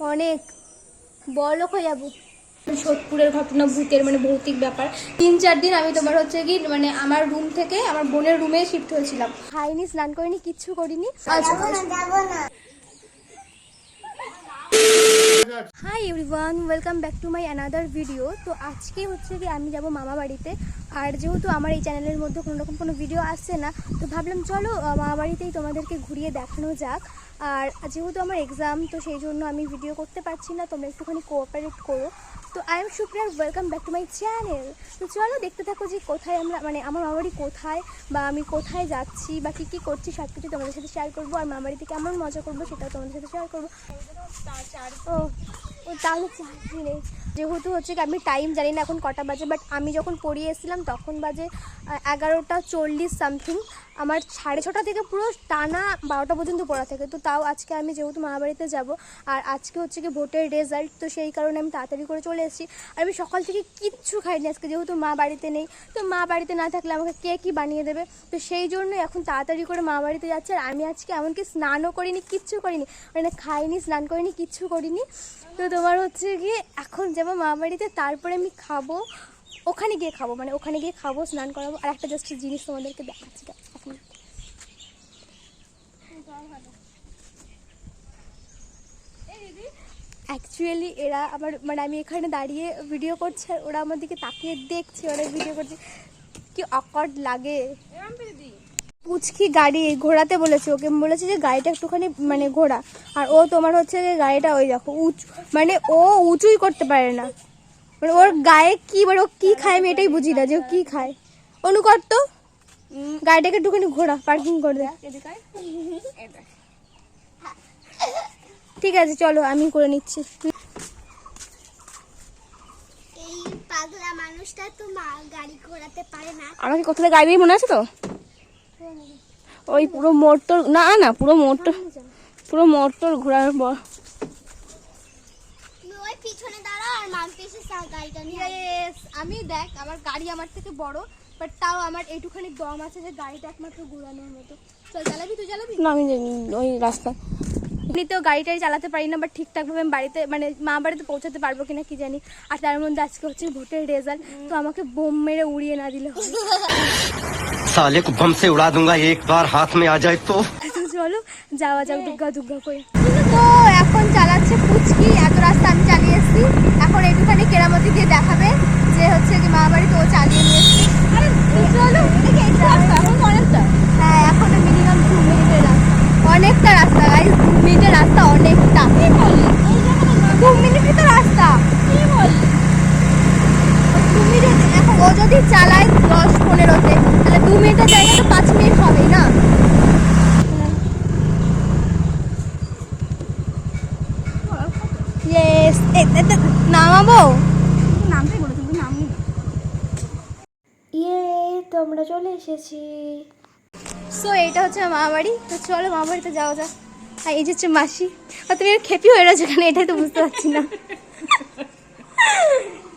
অনেক। বড়লোক হয়ে যাব? সোদপুরের ঘটনা ভূতের মানে ভৌতিক ব্যাপার। তিন চার দিন আমি তোমার হচ্ছে কি মানে আমার রুম থেকে আমার বোনের রুমে শিফট হয়েছিলাম। খাইনি স্নান করিনি কিচ্ছু করিনি। আচ্ছা। Hi everyone welcome back to my another video তো আজকে হচ্ছে কি আমি যাব মামা বাড়িতে। আর যেহেতু আমার এই চ্যানেলের মধ্যে কোনো রকম কোনো ভিডিও আসছে না, তো ভাবলাম চলো মামা বাড়িতেই তোমাদেরকে ঘুরিয়ে দেখানো যাক। আর যেহেতু আমার এক্সাম তো সেই জন্য আমি ভিডিও করতে পারছি না, তোমরা একটুখানি কোঅপারেট করো। তো I am সুপ্রিয়ার welcome back to my channel তো চলো দেখতে থাকো যে কোথায় আমরা মানে আমার মামাবাড়ি কোথায় বা আমি কোথায় যাচ্ছি বা কী কী করছি সব কিছু তোমাদের সাথে শেয়ার করব আর মামাবাড়িতে কেমন মজা করব সেটাও তোমাদের সাথে শেয়ার করব। ও ও তাহলে চাকরি নেই যেহেতু হচ্ছে কি আমি টাইম জানি না এখন কটা বাজে বাট আমি যখন পড়িয়ে এসেছিলাম তখন বাজে এগারোটা চল্লিশ সামথিং আমার সাড়ে ছটা থেকে পুরো টানা বারোটা পর্যন্ত পড়া থাকে। তো তাও আজকে আমি যেহেতু মামাবাড়িতে যাব, আর আজকে হচ্ছে কি ভোটের রেজাল্ট তো সেই কারণে আমি তাড়াতাড়ি করে চলে এসেছি। আর আমি সকাল থেকে কিচ্ছু খাইনি আজকে, যেহেতু মা বাড়িতে নেই, তো মা বাড়িতে না থাকলে আমাকে কে কী বানিয়ে দেবে? তো সেই জন্য এখন তাড়াতাড়ি করে মা বাড়িতে যাচ্ছে, আর আমি আজকে এমনকি স্নানও করিনি, কিচ্ছু করিনি মানে খাইনি, স্নান করিনি, কিচ্ছু করিনি। তো তোমার হচ্ছে কি এখন যাব মা বাড়িতে, তারপরে আমি খাব, ওখানে গিয়ে খাব মানে ওখানে গিয়ে খাব, স্নান করাবো, আর একটা জাস্ট জিনিস তোমাদেরকে দেখাচ্ছি অ্যাকচুয়ালি এরা আমার মানে আমি এখানে দাঁড়িয়ে ভিডিও করছে ওরা আমার দিকে তাকিয়ে দেখছে, ওরা ভিডিও করছে। কি অকর্ড লাগে। পুচকি গাড়ি ঘোরাতে বলেছে ওকে বলেছে যে গাড়িটা একটুখানি মানে ঘোরা আর ও তোমার হচ্ছে যে গাড়িটা ওই দেখো উঁচু মানে ও উঁচুই করতে পারে না। মানে ওর গায়ে কি মানে ও কি খায় আমি এটাই বুঝি না যে ও কি খায়। অনুকর তো গাড়িটাকে একটুখানি ঘোরা পার্কিং করে দে। ঠিক আছে চলো আমি করে নিচ্ছি। এই পাগলা মানুষটা তো গাড়ি ঘোরাতে পারে না। আমাকে কোথায় গাড়ি মনে আছে তো? ওই পুরো মোটর না না পুরো মোটর পুরো মোটর ঘোরার পর। তুমি ওই পিছনে দাঁড়া আর মামকে এসে সা- গাড়িটা নিয়ে আসবে। Yes, আমি দেখ আমার গাড়ি আমার থেকে বড় বাট তাও আমার এইটুখানি দম আছে যে গাড়িটা একমাত্র ঘোরানোর মতো। চল চালাবি তুই চালাবি? না আমি ওই রাস্তা এমনিতেও গাড়ি টাড়ি চালাতে পারি না বাট ঠিকঠাকভাবে আমি বাড়িতে মানে মা বাড়িতে পৌঁছাতে পারব কিনা কি জানি। আর তার মধ্যে আজকে হচ্ছে ভোটের রেজাল্ট তো আমাকে বোম মেরে উড়িয়ে না দিলে সালে কো বম সে উড়া দুঙ্গা একবার হাত মে আ যায় তো। চলো যাওয়া যাক দুর্গা দুর্গা করে। তো এখন চালাচ্ছে পুচকি এত রাস্তা আমি চালিয়ে এসেছি। এখন একটুখানি কেরামতি দিয়ে দেখাবে যে হচ্ছে কি মা বাড়িতে ও চালিয়ে নিয়ে এসছি। চলো তো আমরা চলে এসেছি। সো এটা হচ্ছে মামা বাড়ি তো চলো মামা বাড়িতে যাওয়া যাক। আর এই যে হচ্ছে মাসি। আর তুমি খেপি হয়ে রয়েছে এখানে এটাই তো বুঝতে পারছি না।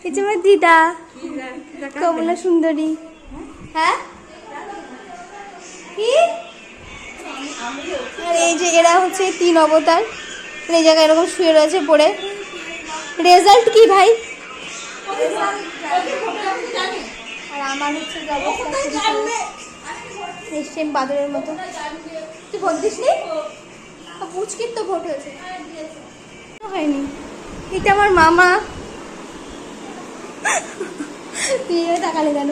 এই যে আমার দিদা। কমলা সুন্দরী। হ্যাঁ? কি? এই যে এরা হচ্ছে তিন অবতার। এই জায়গায় এরকম শুয়ে রয়েছে পড়ে। রেজাল্ট কি ভাই? আমার হচ্ছে যে অবস্থা সেম বাদরের মতো। তুই ভোট দিস নি পুচকির তো ভোট হয়েছে। হয়নি। এটা আমার মামা। তুই এভাবে তাকালে কেন?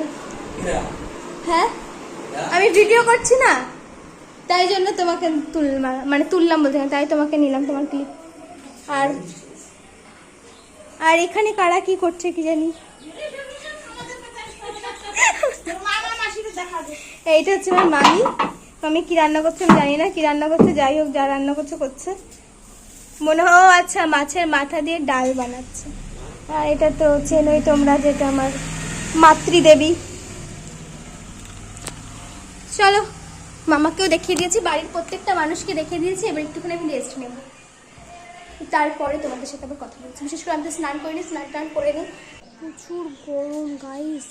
হ্যাঁ? আমি ভিডিও করছি না। তাই জন্য তোমাকে তুললাম মানে তুললাম বলতে তাই তোমাকে নিলাম তোমার ক্লিপ আর আর এখানে কারা কি করছে কি জানি? এইটা হচ্ছে আমার মামি। মামি কি রান্না করছে আমি জানি না, কি রান্না করছে, যাই হোক, যা রান্না করছে করছে। মনে হয় আচ্ছা মাছের মাথা দিয়ে ডাল বানাচ্ছে। আর এটা তো চেনই তোমরা যেটা আমার মাতৃদেবী। চলো, মামাকেও দেখিয়ে দিয়েছি, বাড়ির প্রত্যেকটা মানুষকে দেখিয়ে দিয়েছি, এবার একটুখানি আমি রেস্ট নেব। তারপরে তোমাদের সাথে আবার কথা বলছি। বিশেষ করে আমি তো স্নান করিনি, স্নান টান করে নিই। প্রচুর গরম গাইস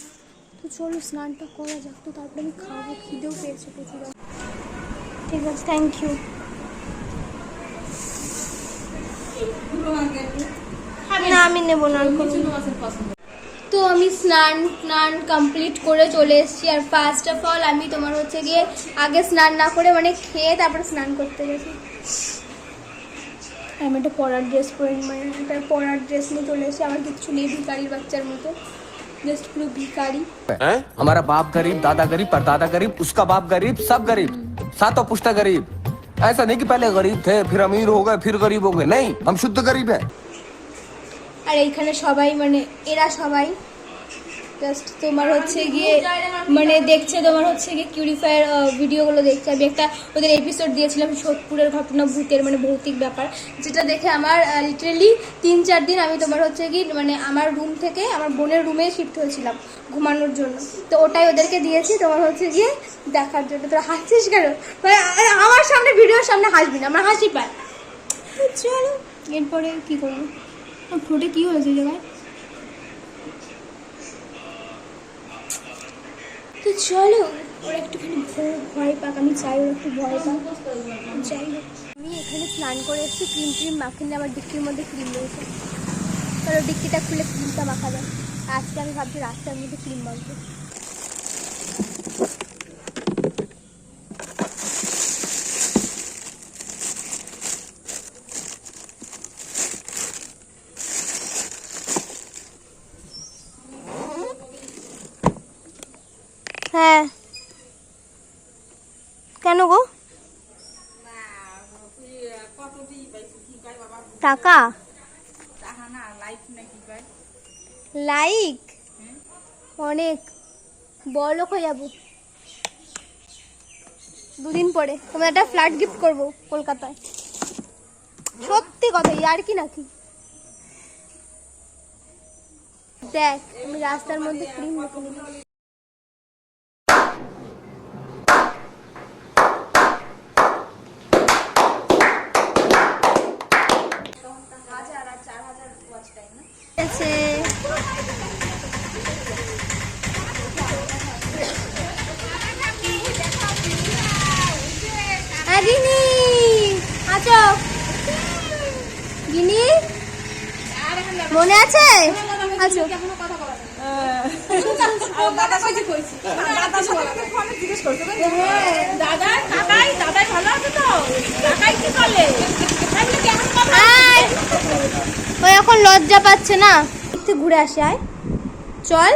তো চলো স্নানটা করা যাক তো তারপরে আমি খাব খিদেও পেয়েছে প্রচুর। ঠিক আছে থ্যাংক ইউ না আমি নেব না তো আমি স্নান স্নান কমপ্লিট করে চলে এসেছি আর ফার্স্ট অফ অল আমি তোমার হচ্ছে গিয়ে আগে স্নান না করে মানে খেয়ে তারপরে স্নান করতে গেছি। আমি একটা পরার ড্রেস পরে মানে একটা পরার ড্রেস নিয়ে চলে এসেছি আমার কিচ্ছু নেই ভিকারির বাচ্চার মতো। জাস্ট পুরো ভিকারি हमारा बाप गरीब दादा गरीब परदादा गरीब उसका बाप गरीब सब गरीब सातों पुश्ता गरीब ऐसा नहीं कि पहले गरीब थे फिर अमीर हो गए फिर गरीब हो गए नहीं हम शुद्ध गरीब हैं আর এইখানে সবাই মানে এরা সবাই জাস্ট তোমার হচ্ছে গিয়ে মানে দেখছে তোমার হচ্ছে গিয়ে কিউরিফায়ার ভিডিওগুলো দেখছে। আমি একটা ওদের এপিসোড দিয়েছিলাম, সোদপুরের ঘটনা, ভূতের মানে ভৌতিক ব্যাপার। যেটা দেখে আমার লিটারেলি তিন, চার দিন আমি তোমার হচ্ছে কি মানে আমার রুম থেকে, আমার বোনের রুমে শিফট হয়েছিলাম ঘুমানোর জন্য। তো ওটাই ওদেরকে দিয়েছি তোমার হচ্ছে গিয়ে দেখার জন্য। তোরা হাসছিস কেন? মানে আমার সামনে ভিডিওর সামনে হাসবি না, আমার হাসি পায় চলো, এরপরে কী করব? ঠোঁটে কি হয়েছে জায়গায় তো চলো, ওরা একটুখানি ভয়- পাক, আমি চাই ওরা একটু ভয় পাক। যাই আমি এখানে স্নান করে এসেছি, ক্রিম ক্রিম মাখিনি আমার ডিক্কির মধ্যে ক্রিম রয়েছে। কারও ডিক্কিটা খুলে ক্রিমটা মাখাবে আজকে আমি ভাবছি রাস্তার মধ্যে ক্রিম মাখবো হ্যাঁ কেন গো? টাকা? লাইক? অনেক। বড়লোক হয়ে যাব দুদিন পরে। তোমার একটা ফ্ল্যাট গিফট করব কলকাতায়। সত্যি কথা আর কি নাকি? দেখ, আমি রাস্তার মধ্যে ক্রিম গিনি? মনে আছে? ও এখন লজ্জা পাচ্ছে না। ঘুরে আসে আয়। চল।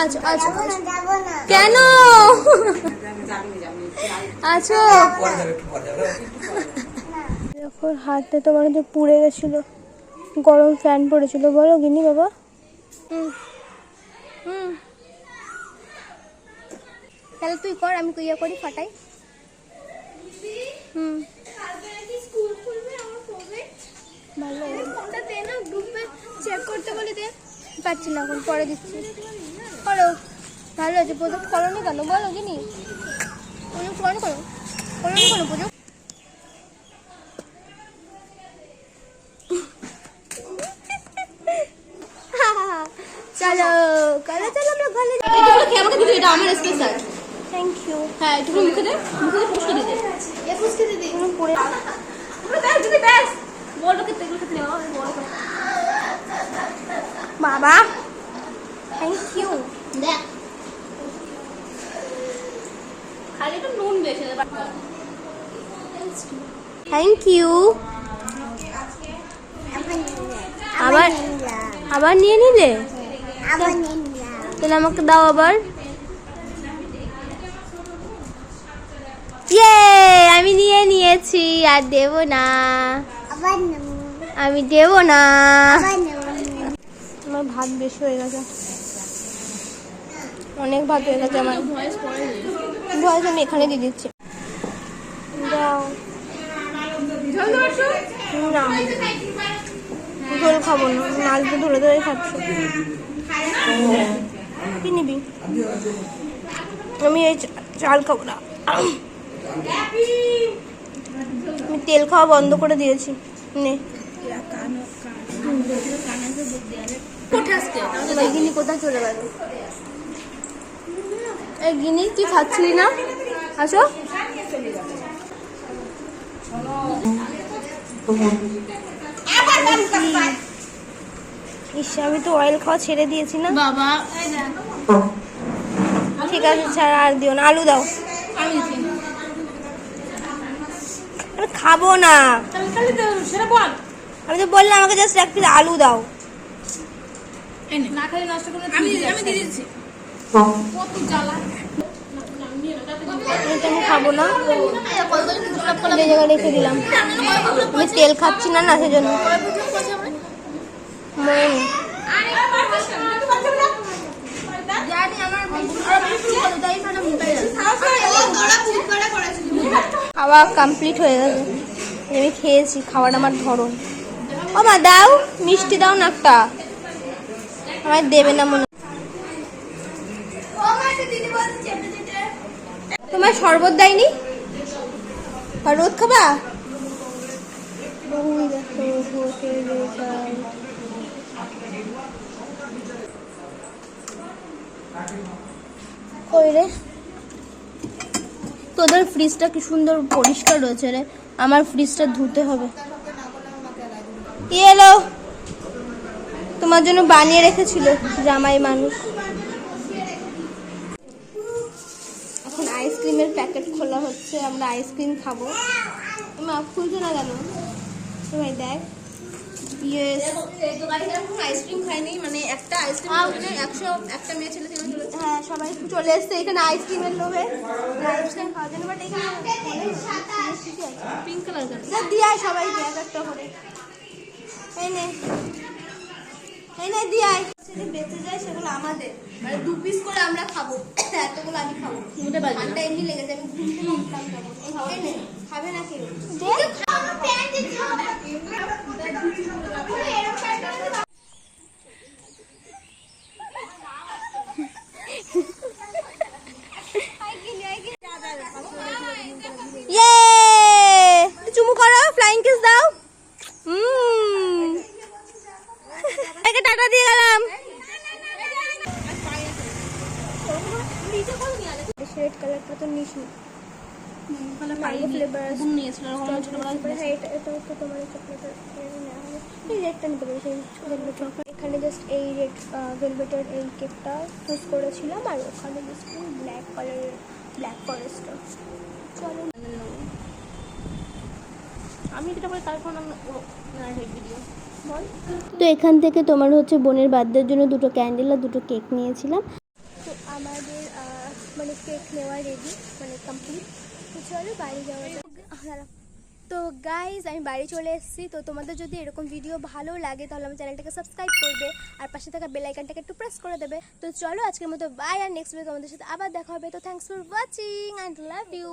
আচ্ছা আচ্ছা। কেন? আছো এখন হাতে তোমার হচ্ছে পুড়ে গেছিল। গরম ফ্যান পড়েছিল। বলো গিনি বাবা। হুম। হুম। তাহলে তুই কর আমি ইয়ে করি ফাটাই। হুম ভালো ফোনটা দে না গ্রুপে চেক করতে বলি দে পাচ্ছি না এখন পরে দিচ্ছি করো ভালো আছে প্রজেক্ট করো না কেন? বলো কিনি প্রজেক্ট করো করো করো না কেন প্রজেক্ট চলো চলো চলো আমরা ঘরে আমাকে এটা আমার স্পেশাল থ্যাংক ইউ হ্যাঁ এটুকু মুখে দে মুখে দে দিতে। এ পুষ্কে পড়ে ব্যাস ব্যাস। এগুলো নেওয়া বাবা। থ্যাংক ইউ দেখ। খালি একটু নুন বেশি দেবে থ্যাংক ইউ আবার আবার নিয়ে নিলে? তাহলে আমাকে দাও আবার। ইয়ে আমি নিয়ে নিয়েছি আর দেব না। আমি দেব না। আমার ভাত বেশি হয়ে গেছে। অনেক ভাত হয়ে গেছে আমার। ভয়েস আমি এখানে দিয়ে দিচ্ছি। না। খাব না। মাছ ধরে ধরে খাচ্ছি। কি নিবি? আমি এই চাল খাব না। আমি তেল খাওয়া বন্ধ করে দিয়েছি। নে। গিনি কোথায় চলে গেল? এই গিনি খাচ্ছিলি না? আসো। ইস আমি তো অয়েল খাওয়া ছেড়ে দিয়েছি না। বাবা ঠিক আছে ছাড় আর দিও না। আলু দাও। খাব না। আমি তো বললাম আমাকে জাস্ট এক পিস আলু দাও। না। খালি নষ্ট করে আমি আমি দিয়ে দিচ্ছি। কত জ্বালা। আমি তো আমি খাব না রেখে দিলাম। আমি তেল খাচ্ছি না না সেজন্য। খাওয়া কমপ্লিট হয়ে গেছে। আমি খেয়েছি খাওয়াটা আমার ধরন। ও মা দাও মিষ্টি দাও না একটা আমায় দেবে না মনে তোমার শরবত দেয়নি? আর রোদ খাবা তোদের ফ্রিজটা কি সুন্দর পরিষ্কার রয়েছে রে? আমার ফ্রিজটা ধুতে হবে। এলো। তোমার জন্য বানিয়ে রেখেছিল জামাই মানুষ। এখন আইসক্রিমের প্যাকেট খোলা হচ্ছে আমরা আইসক্রিম খাব। মা খুলছো না কেন? ভাই দেখ আইসক্রিম খাইনি মানে একটা আইসক্রিম একশো একটা মেয়ে ছেলে হ্যাঁ সবাই চলে এসছে এখানে আইসক্রিমের লোভে। আইসক্রিম খাওয়ার জন্য বাট এখানে পিঙ্ক কালার দিয়ে আয় এক একটা করে। এই নে। এই নে দিয়ে? আয় যদি বেঁচে যায় সেগুলো আমাদের। মানে দু পিস করে আমরা খাব। এতগুলো আমি খাব। ঠান্ডা এমনি লেগে আমি ঘুম থেকে উঠলাম তখন। এই নে, খাবে না কেউ ইয়ে চুমু করো ফ্লাইং কিস দাও হুম একে টাটা দিয়ে গেলাম রেড কালারটা তো নিস ম্যাঙ্গো ফ্লেভার নিয়েছিল ওরকম ছোটবেলায় হ্যাঁ এই রেডটা নিতে পারি সেই এখানে জাস্ট এই রেড ভেলভেটের এই কেকটা চুজ করেছিলাম আর ওখানে জাস্ট ব্ল্যাক কালারের ব্ল্যাক ফরেস্টটা চলো। আমি যেটা বলি তারপর আমি ভিডিও বল। তো এখান থেকে তোমার হচ্ছে বোনের বার্থডের জন্য দুটো ক্যান্ডেল আর দুটো কেক নিয়েছিলাম। তো আমাদের আহ, মানে কেক নেওয়া রেডি মানে কমপ্লিট তো চলো বাড়ি যাওয়া। তো গাইজ আমি বাড়ি চলে এসেছি। তো তোমাদের যদি এরকম ভিডিও ভালো লাগে, তাহলে আমার চ্যানেলটাকে সাবস্ক্রাইব করবে, আর পাশে থাকা বেল আইকনটাকে একটু প্রেস করে দেবে। তো চলো আজকের মতো বাই আর নেক্সট ভিডিও তোমাদের সাথে আবার দেখা হবে। তো thanks for watching and love you